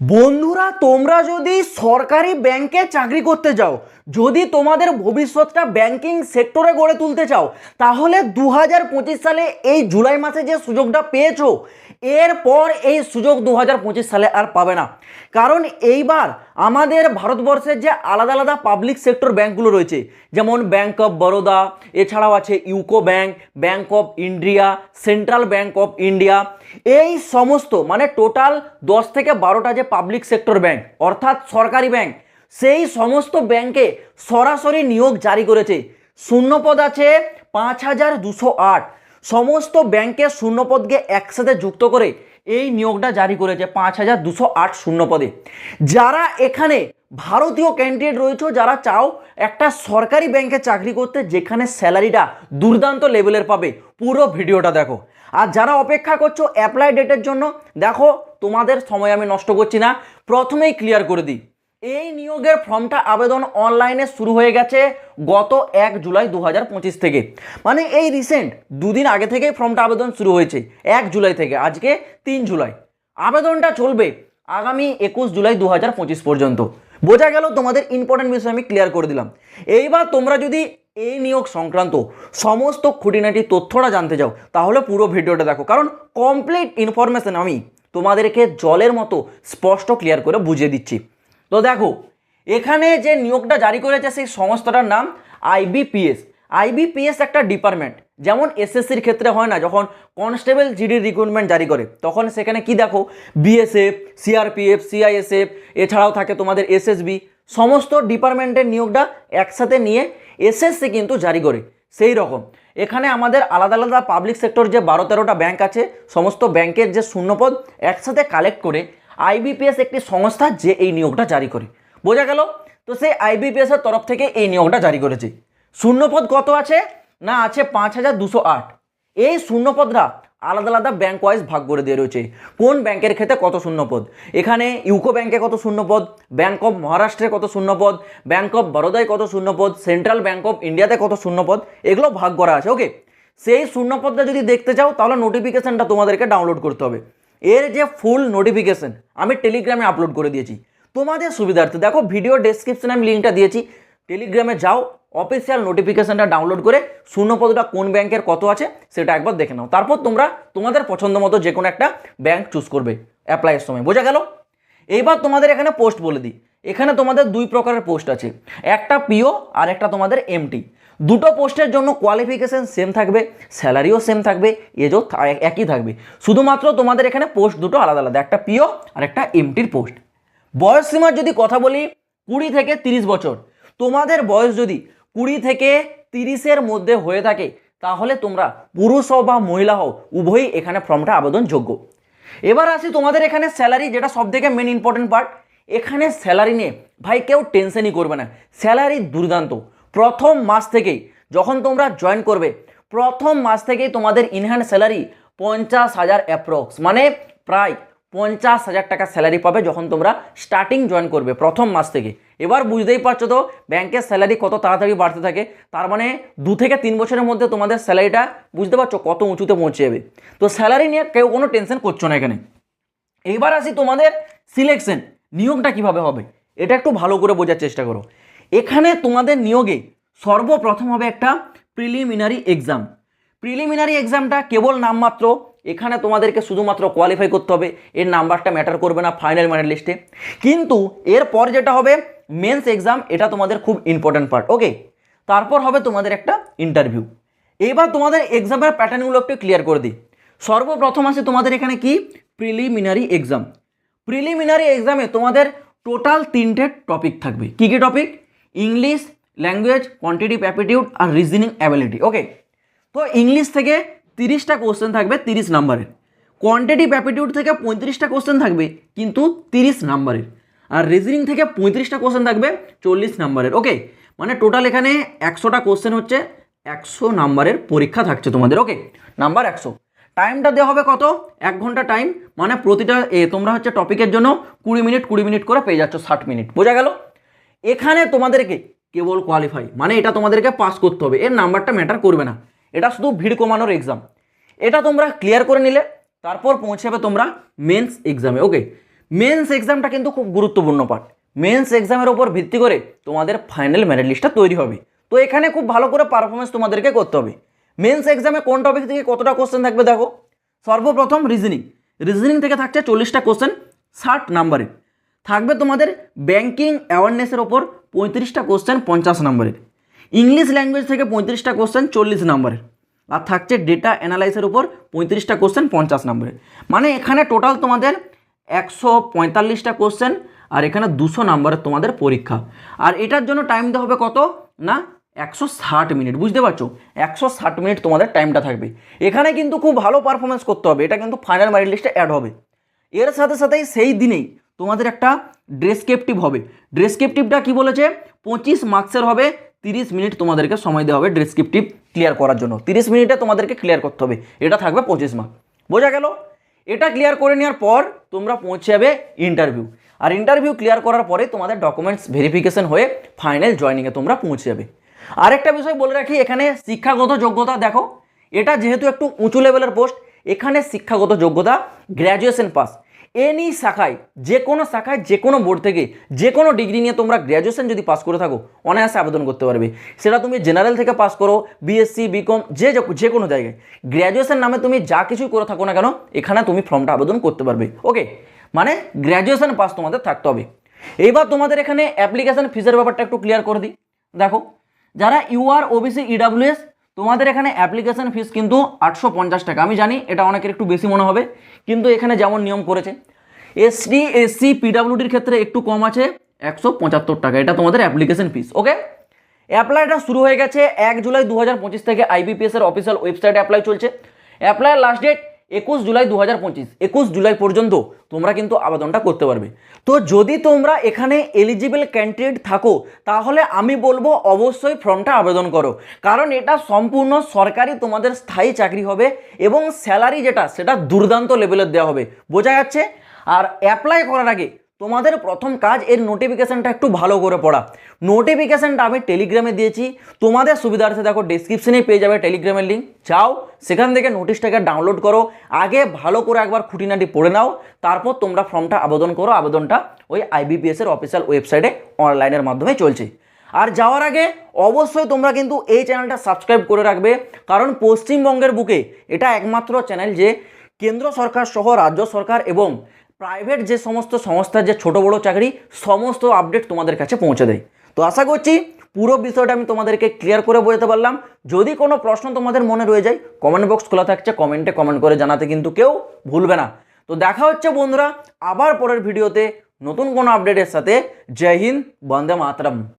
বন্ধুরা, তোমরা যদি সরকারি ব্যাংকে চাকরি করতে যাও, যদি তোমাদের ভবিষ্যৎটা ব্যাংকিং সেক্টরে গড়ে তুলতে চাও, তাহলে দু হাজার পঁচিশ সালে এই জুলাই মাসে যে সুযোগটা পেয়েছ এরপর এই সুযোগ দু হাজার পঁচিশ সালে আর পাবে না। কারণ এইবার আমাদের ভারতবর্ষের যে আলাদা আলাদা পাবলিক সেক্টর ব্যাঙ্কগুলো রয়েছে, যেমন ব্যাঙ্ক অফ বরোদা এছাড়াও আছে UCO bank bank of India central bank of India এই সমস্ত মানে টোটাল দশ থেকে বারোটা যে পাবলিক সেক্টর ব্যাংক অর্থাৎ সরকারি ব্যাংক সেই সমস্ত ব্যাংকে সরাসরি নিয়োগ জারি করেছে। শূন্যপদ আছে পাঁচ হাজার দুশো আট। সমস্ত ব্যাংকের শূন্যপদকে একসাথে যুক্ত করে এই নিয়োগটা জারি করেছে পাঁচ হাজার দুশো আট শূন্যপদে। যারা এখানে ভারতীয় ক্যান্ডিডেট রয়েছে, যারা চাও একটা সরকারি ব্যাংকে চাকরি করতে, যেখানে স্যালারিটা দুর্দান্ত লেভেলের পাবে, পুরো ভিডিওটা দেখো। আর যারা অপেক্ষা করছ অ্যাপ্লাই ডেটের জন্য, দেখো তোমাদের সময় আমি নষ্ট করছি না, প্রথমেই ক্লিয়ার করে দিই। এই নিয়োগের ফর্মটা আবেদন অনলাইনে শুরু হয়ে গেছে গত এক জুলাই দু হাজার পঁচিশ থেকে। মানে এই রিসেন্ট দুদিন আগে থেকেই ফর্মটা আবেদন শুরু হয়েছে, এক জুলাই থেকে, আজকে তিন জুলাই। আবেদনটা চলবে আগামী একুশ জুলাই দু হাজার পঁচিশ পর্যন্ত। বোঝা গেল তোমাদের ইম্পর্টেন্ট বিষয় আমি ক্লিয়ার করে দিলাম। এইবার তোমরা যদি এই নিয়োগ সংক্রান্ত সমস্ত খুঁটিনাটি তথ্যটা জানতে চাও, তাহলে পুরো ভিডিওটা দেখো। কারণ কমপ্লিট ইনফরমেশন আমি তোমাদেরকে জলের মতো স্পষ্ট ক্লিয়ার করে বুঝিয়ে দিচ্ছি। তো দেখো, এখানে যে নিয়োগটা জারি করেছে সেই সংস্থাটার নাম আইবিপিএস। আইবিপিএস একটা ডিপার্টমেন্ট, যেমন এসএসসির ক্ষেত্রে হয় না, যখন কনস্টেবল জিডির রিক্রুটমেন্ট জারি করে, তখন সেখানে কি দেখো, বিএসএফ, সিআরপিএফ, সিআইএসএফ, এছাড়াও থাকে তোমাদের এসএসবি, সমস্ত ডিপার্টমেন্টের নিয়োগটা একসাথে নিয়ে এসএসসি কিন্তু জারি করে, সেই রকম। এখানে আমাদের আলাদা আলাদা পাবলিক সেক্টর যে বারো তেরোটা ব্যাংক আছে, সমস্ত ব্যাংকের যে শূন্যপদ একসাথে কালেক্ট করে আইবিপিএস একটি সংস্থা যে এই নিয়োগটা জারি করে। বোঝা গেল? তো সেই আইবিপিএস এর তরফ থেকে এই নিয়োগটা জারি করেছে। শূন্যপদ কত আছে? না আছে পাঁচ হাজার দুশো আট। এই শূন্যপদরা আলাদা আলাদা ব্যাংক ওয়াইজ ভাগ করে দিয়ে রয়েছে। কোন ব্যাংকের ক্ষেত্রে কত শূন্যপদ? এখানে ইউকো ব্যাংকে কত শূন্যপদ? ব্যাংক অফ মহারাষ্ট্রে কত শূন্যপদ? ব্যাংক অফ বরোদায় কত শূন্যপদ? সেন্ট্রাল ব্যাংক অফ ইন্ডিয়াতে কত শূন্যপদ? এগুলো ভাগ করা আছে ওকে সেই শূন্যপদটা যদি দেখতে চাও, তাহলে নোটিফিকেশানটা তোমাদেরকে ডাউনলোড করতে হবে। এর যে ফুল নোটিফিকেশন আমি টেলিগ্রামে আপলোড করে দিয়েছি। তোমাদের সুবিধার্থে, দেখো ভিডিও ডেসক্রিপশানে আমি লিঙ্কটা দিয়েছি। টেলিগ্রামে যাও অফিসিয়াল নোটিফিকেশানটা ডাউনলোড করে শূন্যপদটা কোন ব্যাংকের কত আছে সেটা একবার দেখে নাও। তারপর তোমরা তোমাদের পছন্দ মতো যে কোনো একটা ব্যাংক চুজ করবে অ্যাপ্লাইয়ের সময়। বোঝা গেল? এইবার তোমাদের এখানে পোস্ট বলে দিই। এখানে তোমাদের দুই প্রকারের পোস্ট আছে। একটা পিও আর একটা তোমাদের এমটি দুটো পোস্টের জন্য কোয়ালিফিকেশন সেম থাকবে স্যালারিও সেম থাকবে এজও একই থাকবে। শুধুমাত্র তোমাদের এখানে পোস্ট দুটো আলাদা আলাদা, একটা পিও আর একটা এমটির পোস্ট বয়স সীমার যদি কথা বলি, কুড়ি থেকে তিরিশ বছর। তোমাদের বয়স যদি কুড়ি থেকে তিরিশের মধ্যে হয়ে থাকে, তাহলে তোমরা পুরুষ হও বা মহিলা হও, উভয়ই এখানে ফর্মটা আবেদনযোগ্য। এবার আসি তোমাদের এখানে স্যালারি যেটা সব থেকে মেন ইম্পর্টেন্ট পার্ট এখানে স্যালারি নিয়ে, ভাই, কেউ টেনশনই করবে না। স্যালারি দুর্দান্ত। প্রথম মাস থেকেই, যখন তোমরা জয়েন করবে, প্রথম মাস থেকেই তোমাদের ইনহ্যান্ড স্যালারি পঞ্চাশ হাজার অ্যাপ্রক্স মানে প্রায় পঞ্চাশ হাজার টাকা স্যালারি পাবে যখন তোমরা স্টার্টিং জয়েন করবে, প্রথম মাস থেকে। এবার বুঝতেই পারছ তো, ব্যাংকের স্যালারি কত তাড়াতাড়ি বাড়তে থাকে। তার মানে দু থেকে তিন বছরের মধ্যে তোমাদের স্যালারিটা বুঝতে পারছ কত উঁচুতে পৌঁছে যাবে। তো স্যালারি নিয়ে কেউ কোনো টেনশন করছ না এখানে। এইবার আসি তোমাদের সিলেকশন নিয়োগটা কীভাবে হবে, এটা একটু ভালো করে বোঝার চেষ্টা করো। এখানে তোমাদের নিয়োগে সর্বপ্রথম হবে একটা প্রিলিমিনারি এক্সাম প্রিলিমিনারি এক্সামটা কেবল নামমাত্র, এখানে তোমাদেরকে শুধুমাত্র কোয়ালিফাই করতে হবে, এর নাম্বারটা ম্যাটার করবে না ফাইনাল মেরিট লিস্টে কিন্তু এরপর যেটা হবে মেন্স এক্সাম এটা তোমাদের খুব ইম্পর্ট্যান্ট পার্ট ওকে তারপর হবে তোমাদের একটা ইন্টারভিউ এবার তোমাদের এক্সামের প্যাটার্নগুলো একটু ক্লিয়ার করে দিই। সর্বপ্রথম আছে তোমাদের এখানে কি? প্রিলিমিনারি এক্সাম প্রিলিমিনারি এক্সামে তোমাদের টোটাল তিনটে টপিক থাকবে। কী কী topic English language quantitative aptitude আর রিজনিং অ্যাবিলিটি ওকে তো ইংলিশ থেকে তিরিশটা কোশ্চেন থাকবে তিরিশ নাম্বারের কোয়ান্টিটিভ অ্যাপিটিউড থেকে পঁয়ত্রিশটা কোশ্চেন থাকবে, কিন্তু তিরিশ নাম্বারের আর রিজনিং থেকে পঁয়ত্রিশটা কোশ্চেন থাকবে চল্লিশ নাম্বারের ওকে মানে টোটাল এখানে একশোটা কোশ্চেন হচ্ছে, একশো নাম্বারের পরীক্ষা থাকছে তোমাদের ওকে নাম্বার একশো। টাইমটা দেওয়া হবে কত? এক ঘণ্টা টাইম মানে প্রতিটা, এ, তোমরা হচ্ছে টপিকের জন্য কুড়ি মিনিট কুড়ি মিনিট করে পেয়ে যাচ্ছ ষাট মিনিট, বোঝা গেল? এখানে তোমাদেরকে কেবল কোয়ালিফাই মানে এটা তোমাদেরকে পাস করতে হবে, এর নাম্বারটা ম্যাটার করবে না। এটা শুধু ভিড় কমানোর এক্সাম এটা তোমরা ক্লিয়ার করে নিলে, তারপর পৌঁছাবে তোমরা মেন্স এক্সামে ওকে মেন্স এক্সামটা কিন্তু খুব গুরুত্বপূর্ণ পার্ট মেন্স এক্সামের ওপর ভিত্তি করে তোমাদের ফাইনাল মেরিট লিস্টটা তৈরি হবে। তো এখানে খুব ভালো করে পারফরমেন্স তোমাদেরকে করতে হবে। মেন্স এক্সামে কোন টপিক থেকে কতটা কোশ্চেন থাকবে দেখো? সর্বপ্রথম রিজনিং রিজনিং থেকে থাকছে চল্লিশটা কোশ্চেন ষাট নাম্বারের থাকবে তোমাদের ব্যাংকিং অ্যাওয়ারনেসের ওপর পঁয়ত্রিশটা কোশ্চেন পঞ্চাশ নম্বরের ইংলিশ ল্যাঙ্গুয়েজ থেকে পঁয়ত্রিশটা কোশ্চেন চল্লিশ নম্বরের আর থাকছে ডেটা অ্যানালাইসের উপর পঁয়ত্রিশটা কোশ্চেন পঞ্চাশ নম্বরের মানে এখানে টোটাল তোমাদের একশো পঁয়তাল্লিশটা কোশ্চেন আর এখানে দুশো নাম্বারের তোমাদের পরীক্ষা। আর এটার জন্য টাইম দেওয়া হবে কত? না, একশো ষাট মিনিট বুঝতে পারছ? একশো ষাট মিনিট তোমাদের টাইমটা থাকবে। এখানে কিন্তু খুব ভালো পারফরমেন্স করতে হবে, এটা কিন্তু ফাইনাল মেরিট লিস্টে অ্যাড হবে। এর সাথে সাথেই সেই দিনেই তোমাদের একটা ড্রেসক্রিপটিভ হবে। ড্রেসক্রিপটিভটা কি বলেছে? পঁচিশ মার্কসের হবে, তিরিশ মিনিট তোমাদেরকে সময় দেওয়া হবে ড্রেসক্রিপটিভ ক্লিয়ার করার জন্য। তিরিশ মিনিটে তোমাদেরকে ক্লিয়ার করতে হবে, এটা থাকবে পঁচিশ মার্ক বোঝা গেল? এটা ক্লিয়ার করে নেওয়ার পর তোমরা পৌঁছে যাবে ইন্টারভিউ আর ইন্টারভিউ ক্লিয়ার করার পরে তোমাদের ডকুমেন্টস ভেরিফিকেশন হয়ে ফাইনাল জয়নিংয়ে তোমরা পৌঁছে যাবে আরেকটা বিষয় বলে রাখি, এখানে শিক্ষাগত যোগ্যতা দেখো। এটা যেহেতু একটু উঁচু লেভেলের পোস্ট এখানে শিক্ষাগত যোগ্যতা গ্র্যাজুয়েশন পাস এনি শাখায়, যে কোনো শাখায়, যে কোনো বোর্ড থেকে, যে কোনো ডিগ্রি নিয়ে তোমরা গ্র্যাজুয়েশন যদি পাস করে থাকো, অনায়াসে আবেদন করতে পারবে। সেটা তুমি জেনারেল থেকে পাস করো বিএসসি বিকম যে যে কোনো জায়গায়। গ্র্যাজুয়েশন নামে তুমি যা কিছুই করে থাকো না কেন, এখানে তুমি ফর্মটা আবেদন করতে পারবে। ওকে মানে গ্র্যাজুয়েশন পাস তোমাদের থাকতে হবে। এইবার তোমাদের এখানে অ্যাপ্লিকেশন ফিজের ব্যাপারটা একটু ক্লিয়ার করে দিই। দেখো, যারা ইউআর ওবিসি ইডাব্লিউএস তোমাদের এখানে অ্যাপ্লিকেশান ফিস কিন্তু আটশো পঞ্চাশ টাকা। আমি জানি এটা অনেকের একটু বেশি মনে হবে, কিন্তু এখানে যেমন নিয়ম করেছে এসটি এসসি পিডাব্লিউডির ক্ষেত্রে একটু কম আছে, একশো পঁচাত্তর টাকা। এটা তোমাদের অ্যাপ্লিকেশান ফিস ওকে অ্যাপ্লাইটা শুরু হয়ে গেছে এক জুলাই দু হাজার পঁচিশ থেকে আইবিপিএসের অফিসিয়াল ওয়েবসাইটে অ্যাপ্লাই চলছে। অ্যাপ্লাইয়ের লাস্ট ডেট একুশ জুলাই দু হাজার পঁচিশ, একুশ জুলাই পর্যন্ত তোমরা কিন্তু আবেদনটা করতে পারবে। তো যদি তোমরা এখানে এলিজিবল ক্যান্ডিডেট থাকো, তাহলে আমি বলব অবশ্যই ফর্মটা আবেদন করো। কারণ এটা সম্পূর্ণ সরকারি তোমাদের স্থায়ী চাকরি হবে এবং স্যালারি যেটা, সেটা দুর্দান্ত লেভেলের দেওয়া হবে। বোঝা যাচ্ছে? আর অ্যাপ্লাই করার আগে তোমাদের প্রথম কাজ এর নোটিফিকেশানটা একটু ভালো করে পড়া। নোটিফিকেশানটা আমি টেলিগ্রামে দিয়েছি। তোমাদের সুবিধার্থে দেখো ডিসক্রিপশনেই পেয়ে যাবে টেলিগ্রামের লিঙ্ক যাও, সেখান থেকে নোটিশটাকে ডাউনলোড করো। আগে ভালো করে একবার খুঁটিনাটি পড়ে নাও। তারপর তোমরা ফর্মটা আবেদন করো। আবেদনটা ওই আইবিপিএসের অফিসিয়াল ওয়েবসাইটে অনলাইনের মাধ্যমে চলছে। আর যাওয়ার আগে অবশ্যই তোমরা কিন্তু এই চ্যানেলটা সাবস্ক্রাইব করে রাখবে। কারণ পশ্চিমবঙ্গের বুকে এটা একমাত্র চ্যানেল যে কেন্দ্র সরকার সহ রাজ্য সরকার এবং প্রাইভেট যে সমস্ত সংস্থার যে ছোট বড় চাকরি, সমস্ত আপডেট তোমাদের কাছে পৌঁছে দেয়। তো আশা করছি পুরো বিষয়টা আমি তোমাদেরকে ক্লিয়ার করে বোঝাতে পারলাম। যদি কোনো প্রশ্ন তোমাদের মনে রয়ে যায় কমেন্ট বক্স খোলা থাকছে কমেন্টে কমেন্ট করে জানাতে কিন্তু কেউ ভুলবে না। তো দেখা হচ্ছে বন্ধুরা আবার পরের ভিডিওতে নতুন কোনো আপডেটের সাথে। জয় হিন্দ, বন্দে মাতরম।